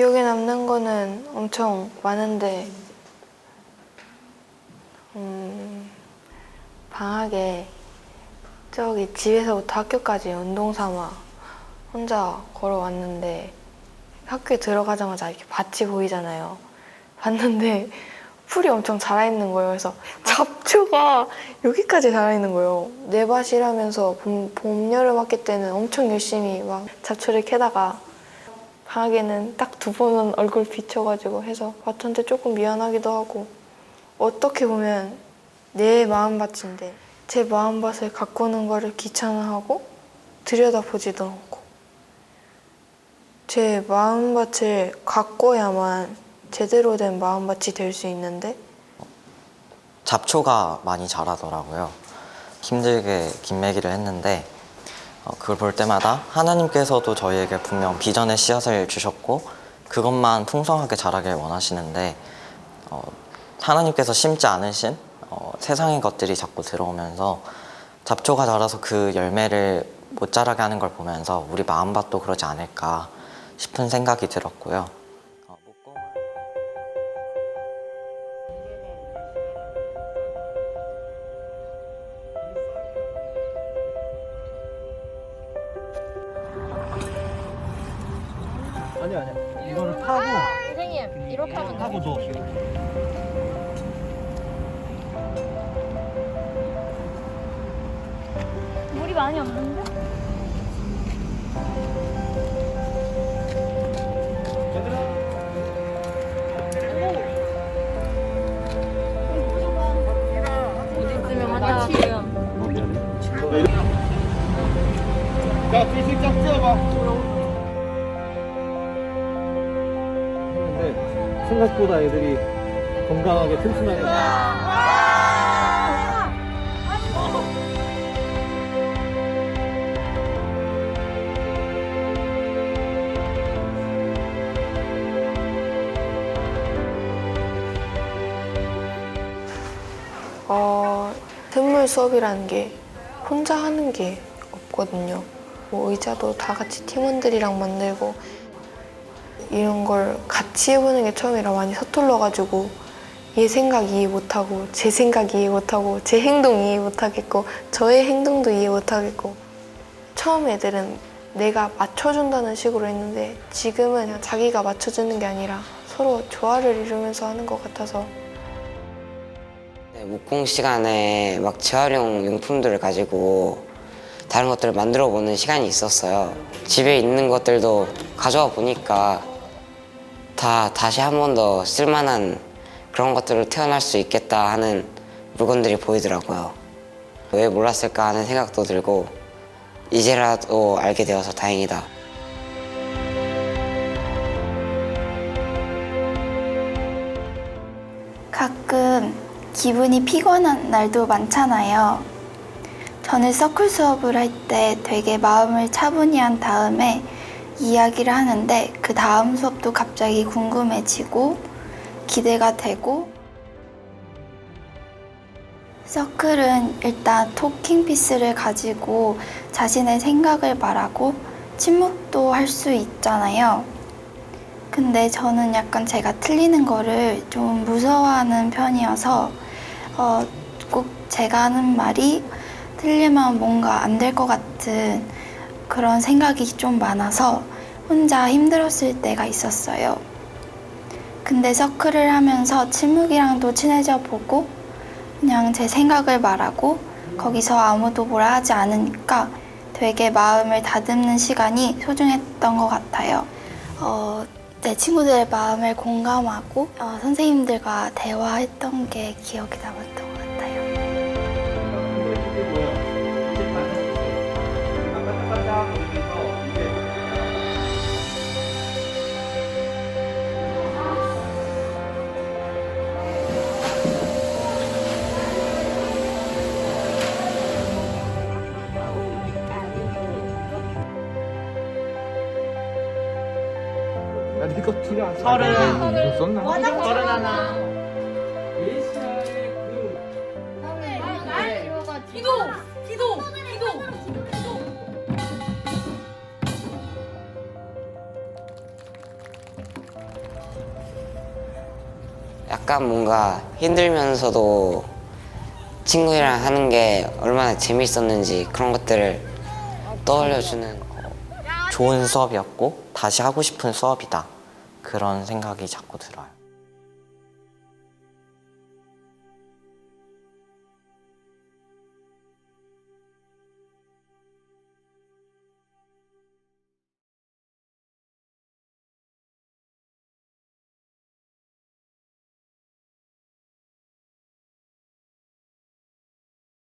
기억에 남는 거는 엄청 많은데, 음, 방학에 저기 집에서부터 학교까지 운동 삼아 혼자 걸어왔는데 학교에 들어가자마자 이렇게 밭이 보이잖아요. 봤는데 풀이 엄청 자라있는 거예요. 그래서 잡초가 여기까지 자라있는 거예요. 내 밭이라면서 봄, 봄, 여름 학기 때는 엄청 열심히 막 잡초를 캐다가 방학에는 딱 두 번은 얼굴 비춰가지고 해서 밭한테 조금 미안하기도 하고 어떻게 보면 내 마음밭인데 제 마음밭을 가꾸는 거를 귀찮아하고 들여다보지도 않고 제 마음밭을 가꿔야만 제대로 된 마음밭이 될 수 있는데 잡초가 많이 자라더라고요. 힘들게 김매기를 했는데 어, 그걸 볼 때마다 하나님께서도 저희에게 분명 비전의 씨앗을 주셨고 그것만 풍성하게 자라길 원하시는데 어, 하나님께서 심지 않으신 어, 세상의 것들이 자꾸 들어오면서 잡초가 자라서 그 열매를 못 자라게 하는 걸 보면서 우리 마음밭도 그러지 않을까 싶은 생각이 들었고요. 아니 아니야. 이거를 타고 선생님 이렇게 하면 타고 너. 물이 많이 없는데? 어디쯤에 하다가 지금 야, 뒤식 짝 찌어봐. 생각보다 애들이 건강하게 튼튼하게. 어, 생물 수업이라는 게 혼자 하는 게 없거든요. 뭐 의자도 다 같이 팀원들이랑 만들고 이런 걸 같이 해보는 게 처음이라 많이 서툴러가지고 얘 생각 이해 못하고 제 생각 이해 못하고 제 행동 이해 못하겠고 저의 행동도 이해 못하겠고 처음 애들은 내가 맞춰준다는 식으로 했는데 지금은 그냥 자기가 맞춰주는 게 아니라 서로 조화를 이루면서 하는 것 같아서 네, 목공 시간에 막 재활용 용품들을 가지고 다른 것들을 만들어 보는 시간이 있었어요. 집에 있는 것들도 가져와 보니까 다 다시 한 번 더 쓸만한 그런 것들을 태어날 수 있겠다 하는 물건들이 보이더라고요. 왜 몰랐을까 하는 생각도 들고 이제라도 알게 되어서 다행이다. 가끔 기분이 피곤한 날도 많잖아요. 저는 서클 수업을 할 때 되게 마음을 차분히 한 다음에 이야기를 하는데 그 다음 수업도 갑자기 궁금해지고 기대가 되고 서클은 일단 토킹 피스를 가지고 자신의 생각을 말하고 침묵도 할 수 있잖아요. 근데 저는 약간 제가 틀리는 거를 좀 무서워하는 편이어서 어, 꼭 제가 하는 말이 틀리면 뭔가 안 될 것 같은 그런 생각이 좀 많아서 혼자 힘들었을 때가 있었어요. 근데 서클을 하면서 침묵이랑도 친해져 보고 그냥 제 생각을 말하고 거기서 아무도 뭐라 하지 않으니까 되게 마음을 다듬는 시간이 소중했던 것 같아요. 어, 내 친구들의 마음을 공감하고 어, 선생님들과 대화했던 게 기억에 남았던 것 같아요. 네가 뒤에 서른 아, 이거 뭐 썼나? 서른 하나. 기도! 기도! 기도! 약간 뭔가 힘들면서도 친구들이랑 하는 게 얼마나 재밌었는지 그런 것들을 떠올려주는 좋은 수업이었고 다시 하고 싶은 수업이다. 그런 생각이 자꾸 들어요.